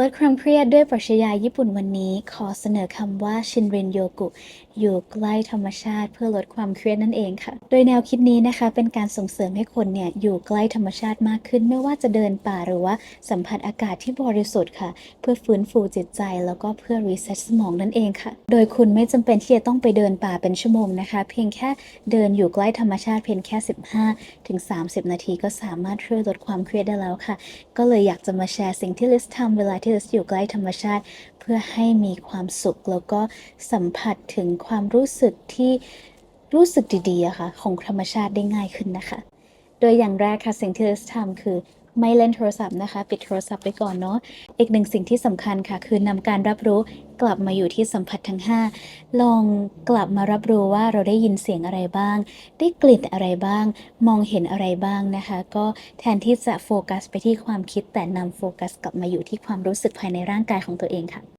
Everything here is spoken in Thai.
ลดความเครียดด้วยปรัชญาญี่ปุ่นวันนี้ ขอเสนอคำว่าชินเรนโยกุ อยู่ใกล้ธรรมชาติเพื่อลดความเครียดนั่นเองค่ะ โดยแนวคิดนี้นะคะเป็นการส่งเสริมให้คนเนี่ยอยู่ใกล้ธรรมชาติมากขึ้น ไม่ว่าจะเดินป่าหรือว่าสัมผัสอากาศที่บริสุทธิ์ค่ะ เพื่อฟื้นฟูจิตใจแล้วก็เพื่อรีเซ็ตสมองนั่นเองค่ะ โดยคุณไม่จำเป็นที่จะต้องไปเดินป่าเป็นชั่วโมงนะคะ เพียงแค่เดินอยู่ใกล้ธรรมชาติเพียงแค่ 15ถึง30 นาทีก็สามารถช่วยลดความเครียดได้แล้วค่ะ ก็เลยอยากจะมาแชร์สิ่งที่ลิสทำเวลาที่จะอยู่ใกล้ธรรมชาติ เพื่อให้มีความสุข แล้วก็สัมผัสถึงความรู้สึกที่รู้สึกดีๆอะค่ะของธรรมชาติได้ง่ายขึ้นนะคะ โดยอย่างแรกค่ะสิ่งที่ลิสทำคือ ไม่เล่นโทรศัพท์นะคะ ปิดโทรศัพท์ไปก่อนเนาะอีกหนึ่งสิ่งที่สำคัญค่ะ คือนำการรับรู้กลับมาอยู่ที่สัมผัสทั้ง 5 ลองกลับมารับรู้ว่าเราได้ยินเสียงอะไรบ้าง ได้กลิ่นอะไรบ้าง มองเห็นอะไรบ้างนะคะ ก็แทนที่จะโฟกัสไปที่ความคิดแต่นำโฟกัสกลับมาอยู่ที่ความรู้สึกภายในร่างกายของตัวเองค่ะ